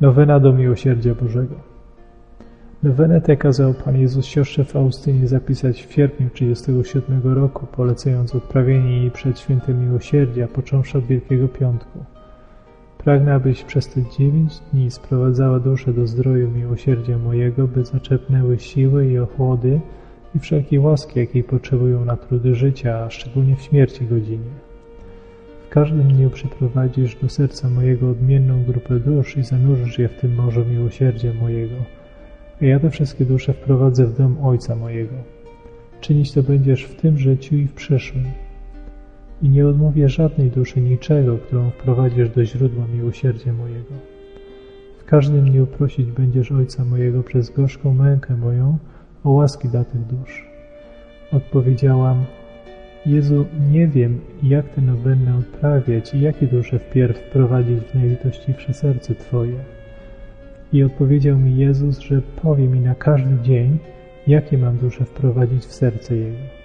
Nowena do miłosierdzia Bożego. Nowenę tę kazał Pan Jezus siostrze Faustynie zapisać w sierpniu 37 roku, polecając odprawienie jej przed świętem miłosierdzia, począwszy od Wielkiego Piątku. Pragnę, abyś przez te dziewięć dni sprowadzała duszę do zdroju miłosierdzia mojego, by zaczepnęły siły i ochłody i wszelkiej łaski, jakiej potrzebują na trudy życia, a szczególnie w śmierci godzinie. W każdym dniu przyprowadzisz do serca mojego odmienną grupę dusz i zanurzysz je w tym morzu miłosierdzia mojego. A ja te wszystkie dusze wprowadzę w dom Ojca mojego. Czynić to będziesz w tym życiu i w przyszłym. I nie odmówię żadnej duszy niczego, którą wprowadzisz do źródła miłosierdzia mojego. W każdym dniu prosić będziesz Ojca mojego przez gorzką mękę moją o łaski dla tych dusz. Odpowiedziałam, Jezu, nie wiem, jak tę nowennę odprawiać i jakie dusze wpierw wprowadzić w najlitościwsze serce Twoje. I odpowiedział mi Jezus, że powie mi na każdy dzień, jakie mam dusze wprowadzić w serce Jego.